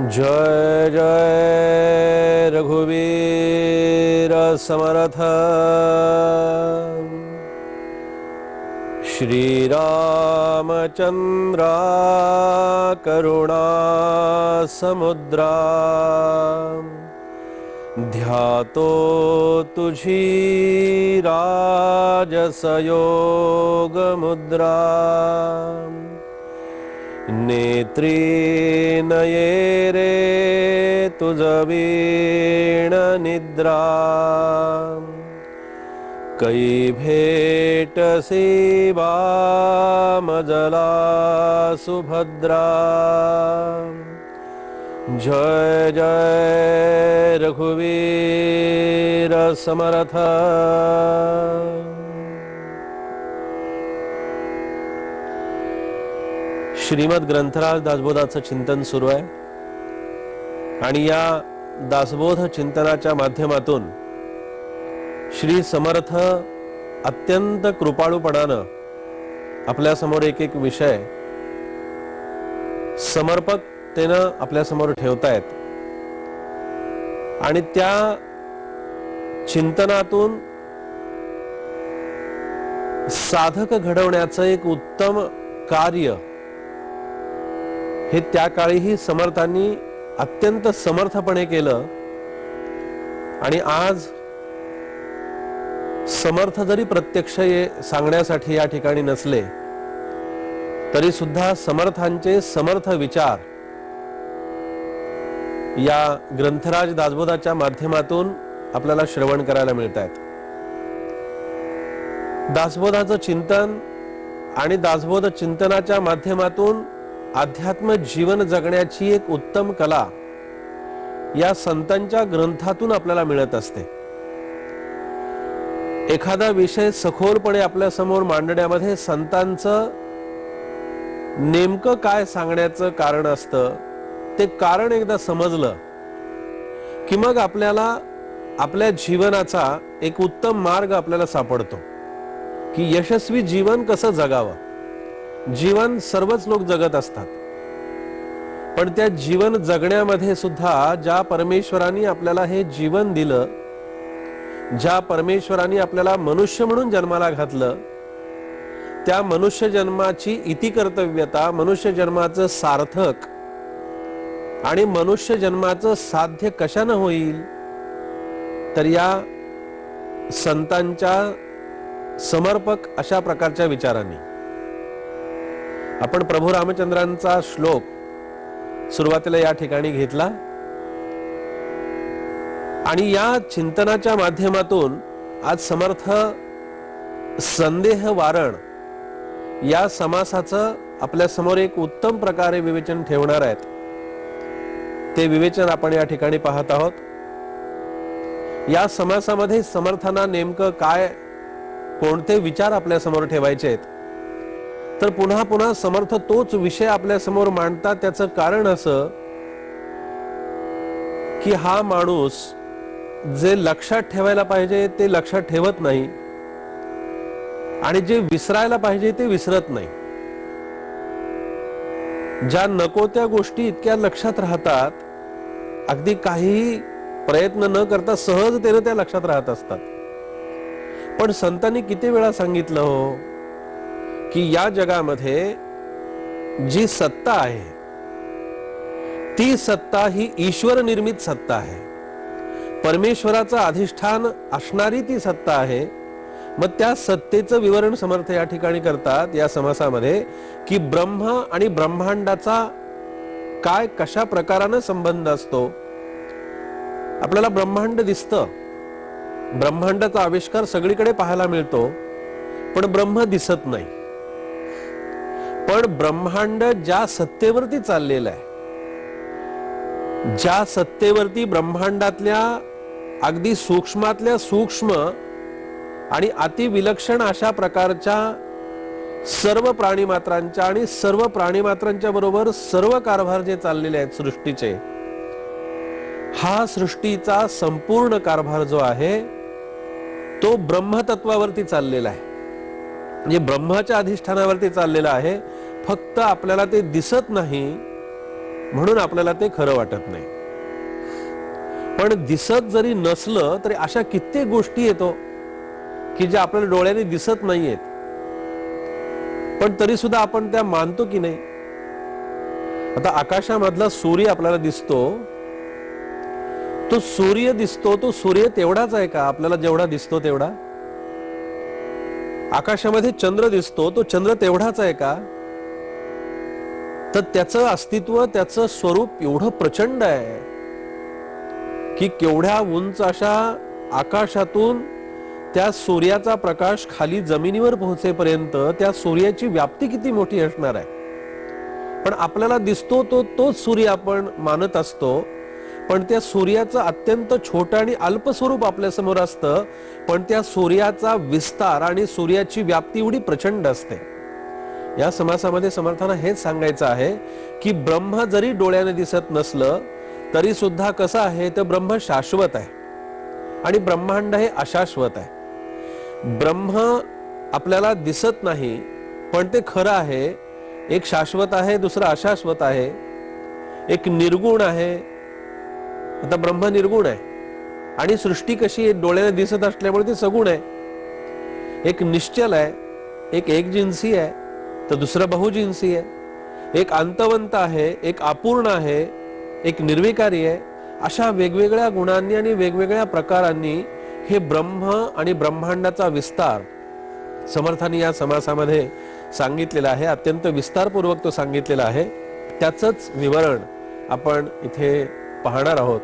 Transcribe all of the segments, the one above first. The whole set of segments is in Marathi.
जय जय रघुवीर समर्थ। श्रीरामचन्द्रा करुणा समुद्रा। ध्यातो तुझी राजसयोगमुद्रा नेत्री नये रे तुझ वीण निद्रा कै भेटसी मजला सुभद्रा। जय जय रघुवीर श्रीमद ग्रंथराज दासबोधाचं चिंतन सुरू आहे. आणि या दासबोध चिंतनाच्या माध्यमातून श्री समर्थ अत्यंत कृपाळूपणानं आपल्यासमोर एक एक विषय समर्पकतेनं आपल्यासमोर ठेवतायत. आणि त्या चिंतनातून साधक घडवण्याचं एक उत्तम कार्य हे त्या काळीही समर्थांनी अत्यंत समर्थपणे केलं. आणि आज समर्थ जरी प्रत्यक्ष ये- सांगण्यासाठी या ठिकाणी नसले तरी सुद्धा समर्थांचे समर्थ विचार या ग्रंथराज दासबोधाच्या माध्यमातून आपल्याला श्रवण करायला मिळत आहेत दासबोधाचं चिंतन आणि दासबोध चिंतनाच्या माध्यमातून अध्यात्म जीवन जगण्याची एक उत्तम कला या संतांच्या ग्रंथातून आपल्याला मिळत असते. एखादा विषय सखोलपणे आपल्यासमोर मांडण्यामध्ये संतांचं नेमकं काय सांगण्याचं कारण असतं ते कारण एकदा समजलं की मग आपल्याला आपल्या जीवनाचा एक उत्तम मार्ग आपल्याला सापडतो की यशस्वी जीवन कसं जगावं. जीवन सर्वच लोक जगत असतात. पण त्या जीवन जगण्यामध्ये सुद्धा ज्या परमेश्वरांनी आपल्याला हे जीवन दिलं ज्या परमेश्वरांनी आपल्याला मनुष्य म्हणून जन्माला घातलं त्या मनुष्य जन्माची इति कर्तव्यता मनुष्य जन्माचं सार्थक आणि मनुष्य जन्माचं साध्य कशानं होईल? तर या संतांच्या समर्पक अशा प्रकारच्या विचारांनी. आपण प्रभू रामचंद्रांचा श्लोक सुरुवातीला या ठिकाणी घेतला. आणि या चिंतनाच्या माध्यमातून आज समर्थ संदेह वारण या समासाचं आपल्यासमोर एक उत्तम प्रकारे विवेचन ठेवणार आहेत. ते विवेचन आपण या ठिकाणी पाहत आहोत. या समासामध्ये समर्थांना नेमकं काय कोणते विचार आपल्यासमोर ठेवायचे आहेत? तर पुन्हा पुन्हा समर्थ तोच विषय आपल्यासमोर मांडतात. त्याचं कारण असं की हा माणूस जे लक्षात ठेवायला पाहिजे ते लक्षात ठेवत नाही आणि जे विसरायला पाहिजे ते विसरत नाही. ज्या नको त्या गोष्टी इतक्या लक्षात राहतात अगदी काही प्रयत्न न करता सहजतेनं त्या लक्षात राहत असतात. पण संतांनी किती वेळा सांगितलं हो की या जगामध्ये जी सत्ता आहे ती सत्ता ही ईश्वर निर्मित सत्ता आहे. परमेश्वराचं अधिष्ठान असणारी ती सत्ता आहे. मग त्या सत्तेचं विवरण समर्थ या ठिकाणी करतात या समासामध्ये की ब्रह्म आणि ब्रह्मांडाचा काय कशा प्रकारानं संबंध असतो. आपल्याला ब्रह्मांड दिसतं. ब्रह्मांडाचा आविष्कार सगळीकडे पाहायला मिळतो. पण ब्रह्म दिसत नाही. पण ब्रह्मांड ज्या सत्तेवरती चाललेलं आहे ज्या सत्तेवरती ब्रह्मांडातल्या अगदी सूक्ष्मातल्या सूक्ष्म आणि अतिविलक्षण अशा प्रकारच्या सर्व प्राणीमात्रांच्या आणि सर्व प्राणीमात्रांच्या बरोबर सर्व कारभार जे चाललेले आहेत सृष्टीचे हा सृष्टीचा संपूर्ण कारभार जो आहे तो ब्रह्मतत्वावरती चाललेला आहे. म्हणजे ब्रह्माच्या अधिष्ठानावरती चाललेला आहे. फक्त आपल्याला ते दिसत नाही म्हणून आपल्याला ते खरं वाटत नाही. पण दिसत जरी नसलं तरी अशा कित्येक गोष्टी येतो की ज्या आपल्याला डोळ्याने दिसत नाहीयेत. पण तरी सुद्धा आपण त्या मानतो की नाही? आता आकाशामधला सूर्य आपल्याला दिसतो. तो सूर्य दिसतो तो सूर्य तेवढाच आहे का? आपल्याला जेवढा दिसतो तेवढा? आकाशामध्ये चंद्र दिसतो तो चंद्र तेवढाच आहे का? तर त्याचं अस्तित्व त्याचं स्वरूप एवढं प्रचंड आहे की केवढ्या उंच अशा आकाशातून त्या सूर्याचा प्रकाश खाली जमिनीवर पोहोचेपर्यंत त्या सूर्याची व्याप्ती किती मोठी असणार आहे. पण आपल्याला दिसतो तो तोच सूर्य आपण मानत असतो. पण त्या सूर्याचं अत्यंत छोटं आणि अल्प स्वरूप आपल्यासमोर असतं. पण त्या सूर्याचा विस्तार आणि सूर्याची व्याप्ती एवढी प्रचंड असते. या समासामध्ये समर्थांना हेच सांगायचं आहे की ब्रह्म जरी डोळ्याने दिसत नसलं तरी सुद्धा कसं आहे तर ब्रह्म शाश्वत आहे. आणि ब्रह्मांड हे अशाश्वत आहे. ब्रह्म आपल्याला दिसत नाही पण ते खरं आहे. एक शाश्वत आहे दुसरं अशाश्वत आहे. एक निर्गुण आहे. आता ब्रह्म निर्गुण आहे. आणि सृष्टी कशी आहे डोळ्याने दिसत असल्यामुळे ती सगुण आहे. एक निश्चल आहे एक एकजिन्सी आहे. तर दुसरं बहुजिन्सी आहे. एक अंतवंत आहे एक अपूर्ण आहे एक निर्विकारी आहे. अशा वेगवेगळ्या गुणांनी आणि वेगवेगळ्या प्रकारांनी हे ब्रह्म आणि ब्रह्मांडाचा विस्तार समर्थांनी या समासामध्ये सांगितलेला आहे. अत्यंत विस्तारपूर्वक तो सांगितलेला आहे. त्याचंच विवरण आपण इथे पाहणार आहोत.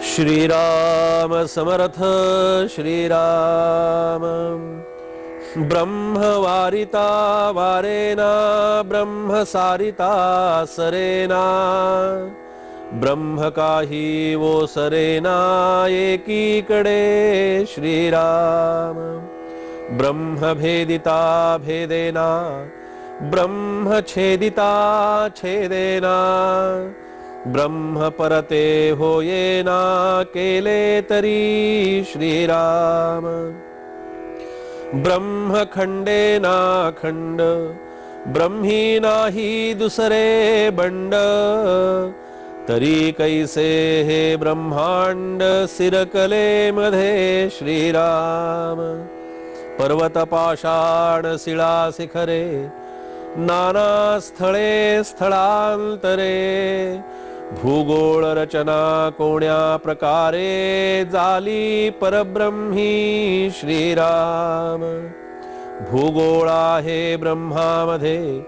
श्रीराम समर्थ श्रीराम. ब्रह्मवारिता वारेना ब्रह्मसारिता सरेना। ब्रह्म काही वो सरेना एकीकडे श्रीराम। ब्रह्मभेदिता भेदेना ब्रह्मछेदिता छेदेना। ब्रह्म परते होयेना केले तरी श्रीराम। ब्रह्मखंडे नाखंड ब्रह्मी नाही दुसरे बंड. तरी कैसे हे ब्रह्मांड सिरकले मध्ये श्रीराम? पर्वत पाषाण शिळा शिखरे नाना स्थळे स्थळांतरे भूगोळ रचना कोण्या प्रकारे झाली परब्रह्मी श्रीराम? भूगोळ आहे ब्रह्मामध्ये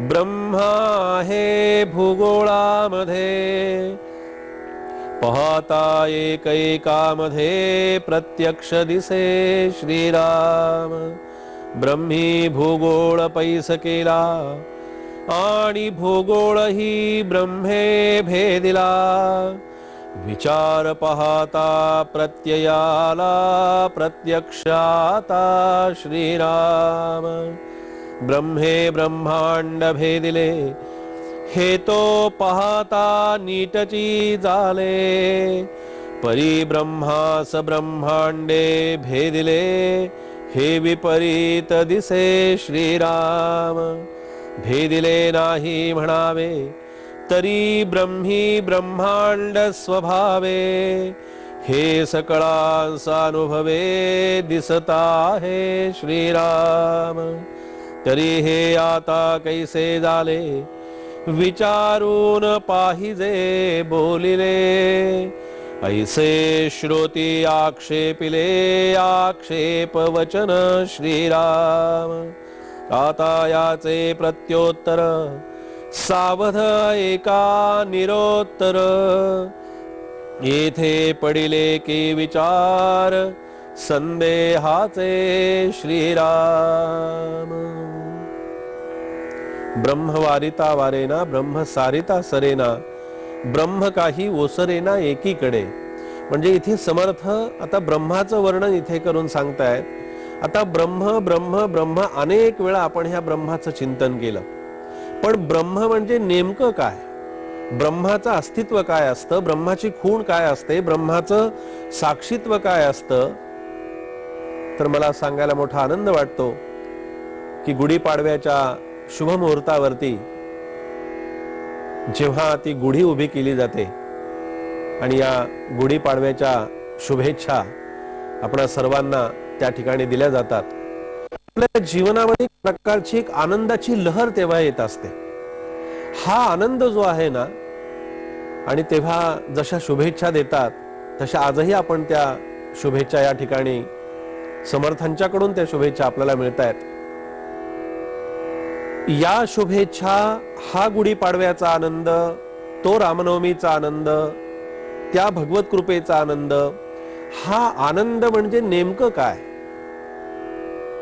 ब्रह्मा आहे भूगोळामध्ये. पाहता एकैकामध्ये प्रत्यक्ष दिसे श्रीराम. ब्रह्मी भूगोळ पैस केला आणि भूगोळ ही ब्रह्मे भेदिला विचार पाहता प्रत्ययाला प्रत्यक्षाता श्रीराम। ब्रह्मे ब्रह्मांड भेदिले हे तो पाहता नीटची झाले परी ब्रह्मास ब्रह्मांडे भेदिले हे विपरीत दिसे श्रीराम भेदिले नाही म्हणावे तरी ब्रह्मी ब्रह्मांड स्वभावे हे सकळांसानुभवे दिसता हे आहे श्रीराम. तरी हे आता कैसे झाले विचारून पाहिजे बोलिले. ऐसे श्रोती आक्षेपिले आक्षेप वचन श्रीराम. आता याचे प्रत्योत्तर सावध एका निरोत्तर. येथे पडिले की विचार संदेहाचे श्रीराम. ब्रह्मवारिता वारेना ब्रह्म सारिता सरेना ब्रह्म काही ओसरेना एकीकडे. म्हणजे इथे समर्थ आता ब्रह्माचं वर्णन इथे करून सांगतायत. आता ब्रह्म ब्रह्म ब्रह्म अनेक वेळा आपण ह्या ब्रह्माचं चिंतन केलं. पण ब्रह्म म्हणजे नेमकं काय? ब्रह्माचं अस्तित्व काय असतं? ब्रह्माची खूण काय असते? ब्रह्माचं साक्षीत्व काय असतं? तर मला सांगायला मोठा आनंद वाटतो की गुढीपाडव्याच्या शुभ मुहूर्तावरती जेव्हा ती गुढी उभी केली जाते आणि या गुढीपाडव्याच्या शुभेच्छा आपणा सर्वांना त्या ठिकाणी दिल्या जातात. आपल्या जीवनामध्ये प्रकारची एक आनंदाची लहर तेव्हा येत असते. हा आनंद जो आहे ना आणि तेव्हा जशा शुभेच्छा देतात तशा आजही आपण त्या शुभेच्छा या ठिकाणी समर्थांच्याकडून त्या शुभेच्छा आपल्याला मिळत आहेत या शुभेच्छा हा गुढीपाडव्याचा आनंद तो रामनवमीचा आनंद त्या भगवत कृपेचा आनंद हा आनंद म्हणजे नेमकं काय?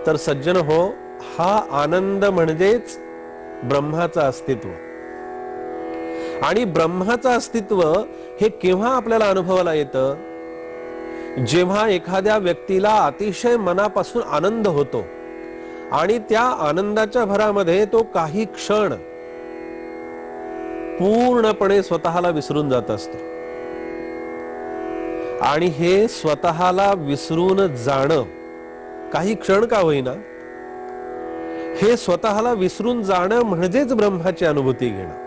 तर सज्जन हो हा आनंद म्हणजेच ब्रह्माचं अस्तित्व. आणि ब्रह्माचं अस्तित्व हे केव्हा आपल्याला अनुभवाला येतं? जेव्हा एखाद्या व्यक्तीला अतिशय मनापासून आनंद होतो आणि त्या आनंदाच्या भरामध्ये तो काही क्षण पूर्णपणे स्वतःला विसरून जात असतो. आणि हे स्वतःला विसरून जाणं काही क्षण का होईना हे स्वतःला विसरून जाणं म्हणजेच ब्रह्माची अनुभूती घेणं.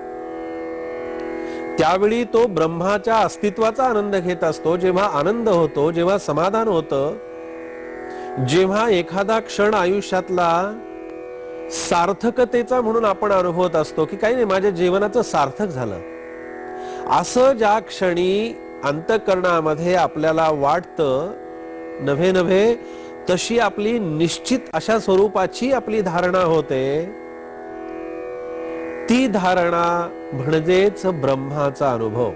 त्यावेळी तो ब्रह्माच्या अस्तित्वाचा आनंद घेत असतो जेव्हा आनंद होतो जेव्हा समाधान होतं जेव्हा एखादा क्षण आयुष्यातला सार्थकतेचा म्हणून आपण अनुभवत असतो की काही नाही माझ्या जीवनाचं सार्थक झालं. असं ज्या क्षणी अंतकरणामध्ये आपल्याला वाटतं नव्हे नव्हे तशी आपली निश्चित अशा स्वरूपाची आपली धारणा होते. ती धारणा म्हणजेच ब्रह्माचा अनुभव.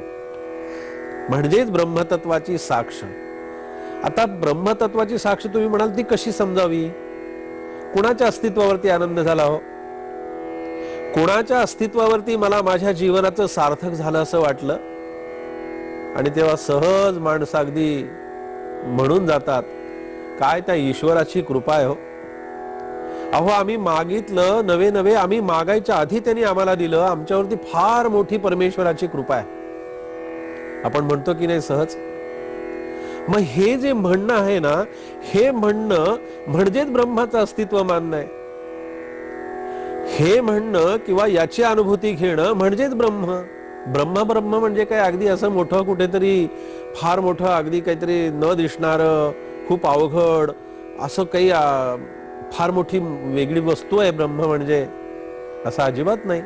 म्हणजेच ब्रह्मतत्वाची साक्ष. आता ब्रह्मतत्वाची साक्ष तुम्ही म्हणाल ती कशी समजावी? कुणाच्या अस्तित्वावरती आनंद झाला हो? कुणाच्या अस्तित्वावरती मला माझ्या जीवनाचं सार्थक झालं असं वाटलं? आणि तेव्हा सहज माणसं अगदी म्हणून जातात. काय त्या ईश्वराची कृपा आहे हो? अहो आम्ही मागितलं नवे नवे आम्ही मागायच्या आधी त्यांनी आम्हाला दिलं. आमच्यावरती फार मोठी परमेश्वराची कृपा आहे. आपण म्हणतो की नाही सहज? मग हे जे म्हणणं आहे ना हे म्हणणं म्हणजेच ब्रह्माचं अस्तित्व मानणं आहे. हे म्हणणं किंवा याची अनुभूती घेणं म्हणजेच ब्रह्म. ब्रह्म ब्रह्म म्हणजे काय? अगदी असं मोठं कुठेतरी फार मोठं अगदी काहीतरी न दिसणार खूप अवघड असं काही फार मोठी वेगळी वस्तू आहे ब्रह्म म्हणजे असं अजिबात नाही.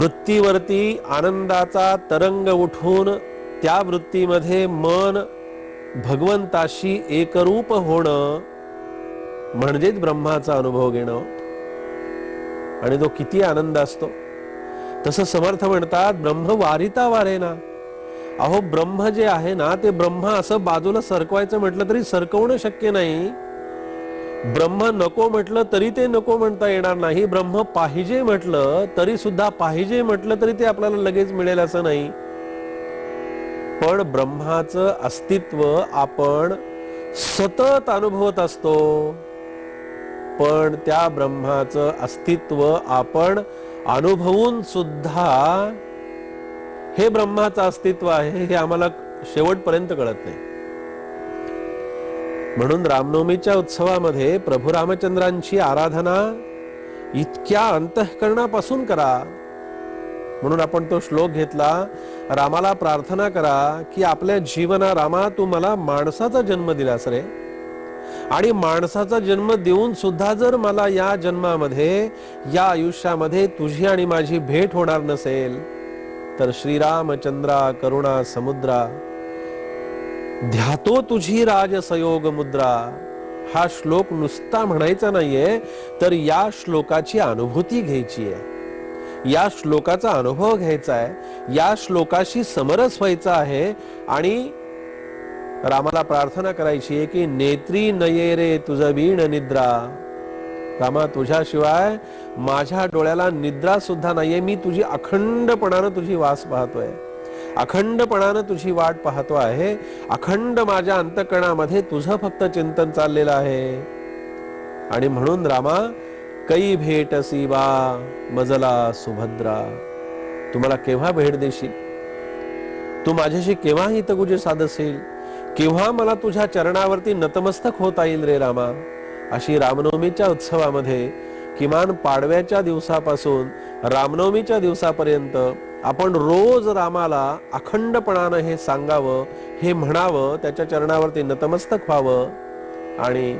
वृत्तीवरती आनंदाचा तरंग उठून त्या वृत्तीमध्ये मन भगवंताशी एकरूप होणं म्हणजेच ब्रह्माचा अनुभव घेणं. आणि तो किती आनंद असतो. तसं समर्थ म्हणतात ब्रह्म वारिता वारेना. ना अहो ब्रह्म जे आहे ना ते ब्रह्म असं बाजूला सरकवायचं म्हटलं तरी सरकवणं शक्य नाही. ब्रह्म नको म्हटलं तरी ते नको म्हणता येणार नाही. ब्रह्म पाहिजे म्हटलं तरी सुद्धा पाहिजे म्हटलं तरी ते आपल्याला लगेच मिळेल असं नाही. पण ब्रह्माचं अस्तित्व आपण सतत अनुभवत असतो. पण त्या ब्रह्माचं अस्तित्व आपण अनुभवून सुद्धा हे ब्रह्माचं अस्तित्व आहे हे आम्हाला शेवटपर्यंत कळत नाही. म्हणून रामनवमीच्या उत्सवामध्ये प्रभू रामचंद्रांची आराधना इतक्या अंतःकरणापासून करा. म्हणून आपण तो श्लोक घेतला रामाला प्रार्थना करा की आपल्या जीवना रामा तू मला माणसाचा जन्म दिलास रे. आणि माणसाचा जन्म देऊन सुद्धा जर मला या जन्मामध्ये या आयुष्यामध्ये तुझी आणि माझी भेट होणार नसेल तर श्रीरामचंद्रा करुणा समुद्रा ध्यातो तुझी राजसयोग मुद्रा. हा श्लोक नुसता म्हणायचा नाहीये तर या श्लोकाची अनुभूती घ्यायची आहे. या श्लोकाचा अनुभव घ्यायचा आहे. या श्लोकाशी समरस व्हायचा आहे आणि रामाला प्रार्थना करायची आहे की नेत्री नये रे तुझ बीण निद्रा. रामा तुझ्याशिवाय माझ्या डोळ्याला निद्रा सुद्धा नाहीये. मी तुझी अखंडपणानं तुझी वास पाहतोय. अखंडपणानं तुझी वाट पाहतो आहे. अखंड माझ्या अंतकणामध्ये तुझं फक्त चिंतन चाललेलं आहे. आणि म्हणून रामा कै भेट वा मजला सुभद्रा. तुम्हाला केव्हा भेट देशील? तू माझ्याशी केव्हा हितगुजे साधसेल केव्हा मला तुझ्या चरणावरती नतमस्तक होता येईल रे रामा? अशी रामनवमीच्या उत्सवामध्ये किमान पाडव्याच्या दिवसापासून रामनवमीच्या दिवसापर्यंत आपण रोज रामाला अखंडपणानं हे सांगावं हे म्हणावं त्याच्या चरणावरती नतमस्तक व्हावं आणि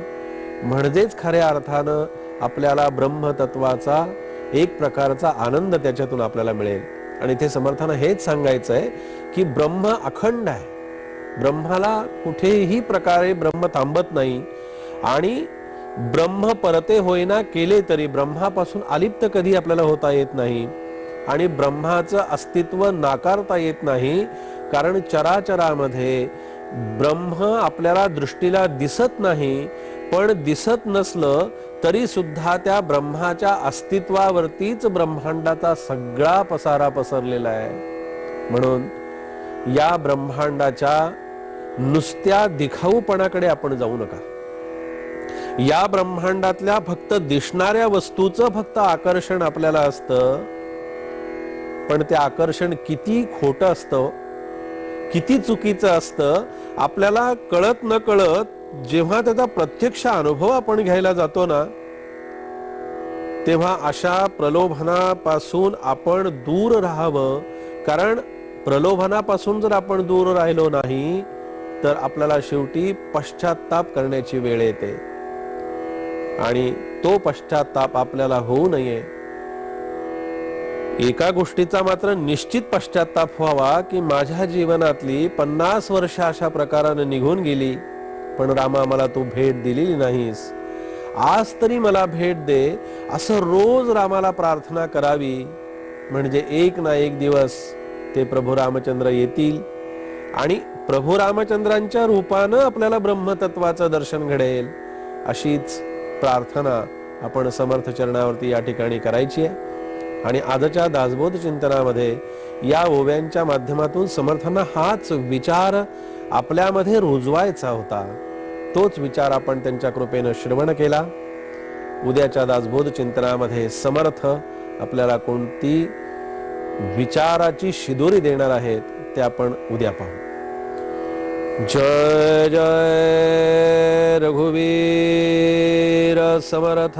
म्हणजेच खऱ्या अर्थानं आपल्याला ब्रह्मतत्वाचा एक प्रकारचा आनंद त्याच्यातून आपल्याला मिळेल. आणि ते समर्थानं हेच सांगायचं आहे की ब्रह्म अखंड आहे. ब्रह्माला कुठेही प्रकारे ब्रह्म थांबत नाही आणि ब्रह्म परते होईना केले तरी ब्रह्मापासून अलिप्त कधी आपल्याला होता येत नाही. आणि ब्रह्माचं अस्तित्व नाकारता येत नाही कारण चराचरामध्ये ब्रह्म आपल्याला दृष्टीला दिसत नाही पण दिसत नसलं तरी सुद्धा त्या ब्रह्माच्या अस्तित्वावरतीच ब्रह्मांडाचा सगळा पसारा पसरलेला आहे. म्हणून या ब्रह्मांडाच्या नुसत्या दिखाऊपणाकडे आपण जाऊ नका. या ब्रह्मांडातल्या फक्त दिसणाऱ्या वस्तूचं फक्त आकर्षण आपल्याला असतं. पण ते आकर्षण किती खोटं असतं किती चुकीचं असतं आपल्याला कळत न कळत जेव्हा त्याचा प्रत्यक्ष अनुभव आपण घ्यायला जातो ना तेव्हा अशा प्रलोभनापासून आपण दूर राहावं. कारण प्रलोभनापासून जर आपण दूर राहिलो नाही तर आपल्याला शेवटी पश्चाताप करण्याची वेळ येते. आणि तो पश्चाताप आपल्याला होऊ नये. एका गोष्टीचा मात्र निश्चित पश्चाताप व्हावा की माझ्या जीवनातली पन्नास वर्ष अशा प्रकाराने निघून गेली पण रामा मला तू भेट दिलेली नाहीस. आज तरी मला भेट दे असं रोज रामाला प्रार्थना करावी. म्हणजे एक ना एक दिवस ते प्रभू रामचंद्र येतील आणि प्रभू रामचंद्रांच्या रूपानं आपल्याला ब्रह्मतत्वाचं दर्शन घडेल. अशीच प्रार्थना आपण समर्थ चरणावरती या ठिकाणी करायची आहे. आणि आजच्या दासबोध चिंतनामध्ये या ओव्यांच्या माध्यमातून समर्थांना हाच विचार आपल्यामध्ये रुजवायचा होता. तोच विचार आपण त्यांच्या कृपेनं श्रवण केला. उद्याच्या दासबोध चिंतनामध्ये समर्थ आपल्याला कोणती विचाराची शिदोरी देणार आहेत ते आपण उद्या पाहू. जय जय रघुवीर समर्थ।